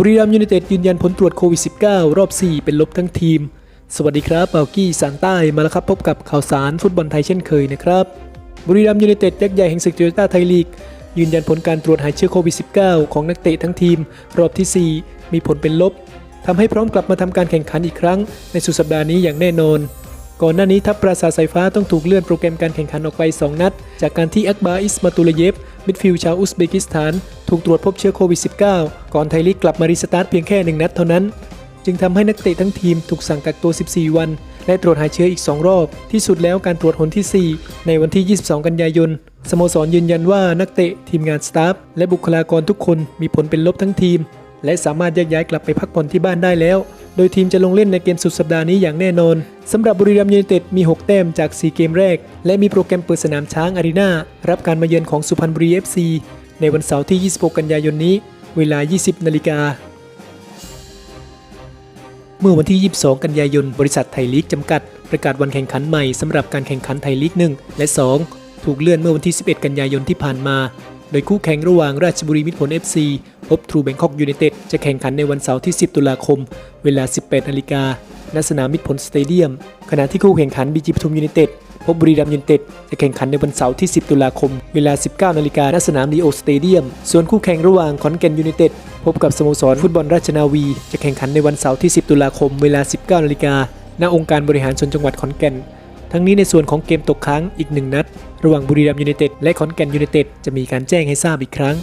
บุรีรัมย์ยูไนเต็ดยืนยันผลตรวจโควิด -19 รอบ 4 เป็นลบทั้งทีม สวัสดีครับเบากี้สานใต้มาแล้วครับ พบกับข่าวสารฟุตบอลไทยเช่นเคยนะครับ บุรีรัมย์ยูไนเต็ดยักษ์ใหญ่แห่งศึกโตโยต้าไทยลีก ยืนยันผลการตรวจหาเชื้อโควิด -19 ของนักเตะทั้งทีม รอบทีสี่4 มีผลเป็นลบทำให้พร้อมกลับมาทำการแข่งขันอีกครั้ง ในสุดสัปดาห์นี้อย่างแน่นอน ก่อนหน้านี้ทัพปราสาทสายฟ้าต้องถูกเลื่อนโปรแกรมการแข่งขันออกไป 2 นัด จากการที่อักบาอิสมาตุลเยฟมิดฟิลชาวอุซเบกิสถาน ถูกตรวจพบเชื้อโควิด -19 ก่อนไทยลีกกลับมารีสตาร์ทเพียงแค่ 1 นัดเท่านั้น จึงทำให้นักเตะทั้งทีมถูกสั่งกักตัว 14 วัน และตรวจหาเชื้ออีก 2 รอบ ที่สุดแล้วการตรวจหนที่ 4 ในวันที่ 22 กันยายนสโมสรยืนยันว่านักเตะทีมงานสตาฟและบุคลากรทุกคนมีผลเป็นลบทั้งทีม และสามารถแยกย้ายกลับไปพักผ่อนที่บ้านได้แล้ว โดยทีมจะลงเล่นในเกมสุดสัปดาห์นี้อย่างแน่นอนสำหรับบุรีรัมย์ยูไนเต็ดมี 6 แต้มจาก 4 เกมแรก และมีโปรแกรมเปิดสนามช้างอารีนารับการมาเยือนของสุพรรณบุรี FC ในวันเสาร์ที่ 26 กันยายนนี้ เวลา 20 นาฬิกาเมื่อวันที่ 22 กันยายน บริษัทไทยลีกจำกัด ประกาศวันแข่งขันใหม่สำหรับการแข่งขันไทยลีก 1 และ 2 ถูกเลื่อนเมื่อวันที่ 11 กันยายนที่ผ่านมา โดยคู่แข่งระหว่างราชบุรีมิตรผล FC พบทรูแบงคอกยูไนเต็ดจะแข่งขันในวันเสาร์ที่ 10 ตุลาคม เวลา 18 นาฬิกาณสนามมิตรผลสเตเดียม ขณะที่คู่แข่งขันบีจีปทุมยูไนเต็ดพบบุรีรัมย์ยูไนเต็ดจะแข่งขันในวันเสาร์ที่ 10 ตุลาคม เวลา 19 นาฬิกาณสนามลีโอสเตเดียม ส่วนคู่แข่งระหว่างขอนแก่นยูไนเต็ดพบกับสโมสรฟุตบอลราชนาวี จะแข่งขันในวันเสาร์ที่ 10 ตุลาคม เวลา 19 นาฬิกาณองค์การบริหารส่วนจังหวัดขอนแก่น ทั้งนี้ในส่วนของเกมตกค้างอีกหนึ่งนัด ระหว่างบุรีรัมย์ยูไนเต็ดและขอนแก่นยูไนเต็ดจะมีการแจ้งให้ทราบอีกครั้ง